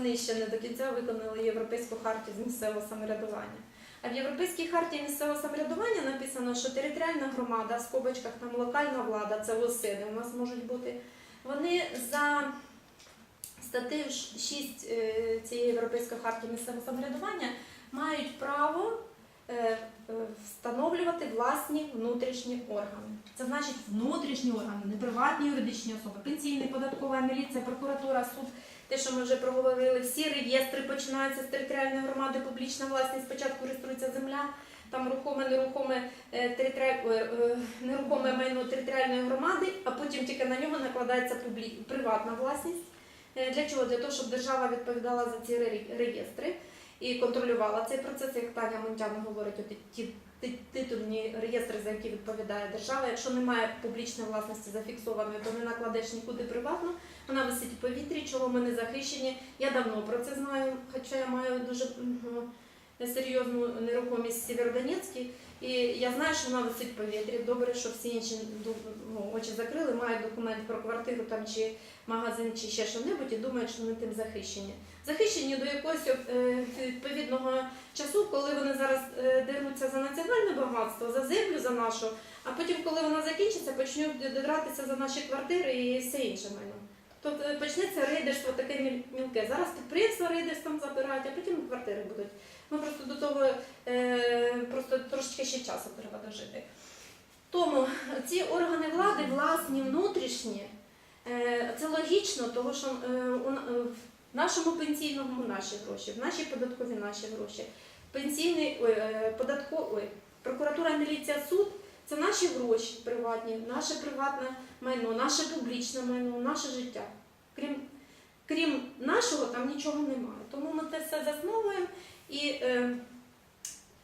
вони ще не до кінця виконали Європейську хартію з місцевого самоврядування. А в Європейській хартії місцевого самоврядування написано, що територіальна громада, в скобочках там локальна влада, це ОСИни у нас можуть бути. Вони за статтею 6 е, цієї Європейської хартії місцевого самоврядування мають право е, е, встановлювати власні внутрішні органи. Це значить внутрішні органи, не приватні юридичні особи, пенсійний, податкова, міліція, прокуратура, суд. Те, що ми вже проговорили, всі реєстри починаються з територіальної громади, публічна власність. Спочатку реєструється земля, там рухоме, нерухоме, е, е, е, нерухоме майно територіальної громади, а потім тільки на нього накладається приватна власність. Для чого? Для того, щоб держава відповідала за ці реєстри і контролювала цей процес, як Таня Монтяна говорить, от ті титульні реєстри, за які відповідає держава. Якщо немає публічної власності зафіксованої, то не накладеш нікуди приватно. Вона висить у повітрі, чого ми не захищені. Я давно про це знаю, хоча я маю дуже м, серйозну нерухомість Сєвєродонецькій. І я знаю, що вона висить в повітрі. Добре, що всі інші ну, очі закрили, мають документ про квартиру там чи магазин, чи ще що-небудь, і думають, що вони тим захищені. Захищені до якогось е, відповідного часу, коли вони зараз е, деруться за національне багатство, за землю, за нашу, а потім, коли вона закінчиться, почнуть додратися за наші квартири і все інше майно. Тобто почнеться рейдерство таке мілке. Зараз підприємства рейдерством забирають, а потім квартири будуть. Ми просто до того е, просто трошечки ще часу треба дожити. Тому ці органи влади, власні, внутрішні, е, це логічно, тому що в нашому пенсійному наші гроші, в нашій податкові наші гроші. Пенсійний ой, податко, ой, прокуратура, міліція, суд це наші гроші приватні, наше приватне майно, наше публічне майно, наше життя. Крім, крім нашого, там нічого немає. Тому ми це все засновуємо і е,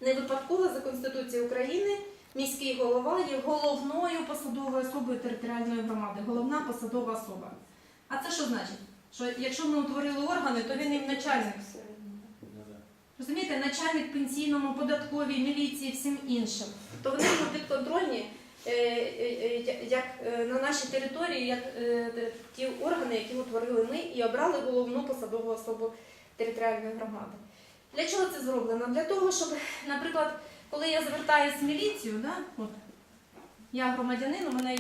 не випадково за Конституцією України міський голова є головною посадовою особою територіальної громади, головна посадова особа. А це що значить? Що якщо ми утворили органи, то він їм начальник. Розумієте, начальник пенсійному, податковій, міліції, всім іншим. То вони підконтрольні е, е, е, як на нашій території, як ті органи, які утворили ми і обрали головну посадову особу територіальної громади. Для чого це зроблено? Для того, щоб, наприклад, коли я звертаюся в міліцію, да, от, я громадянин, у мене є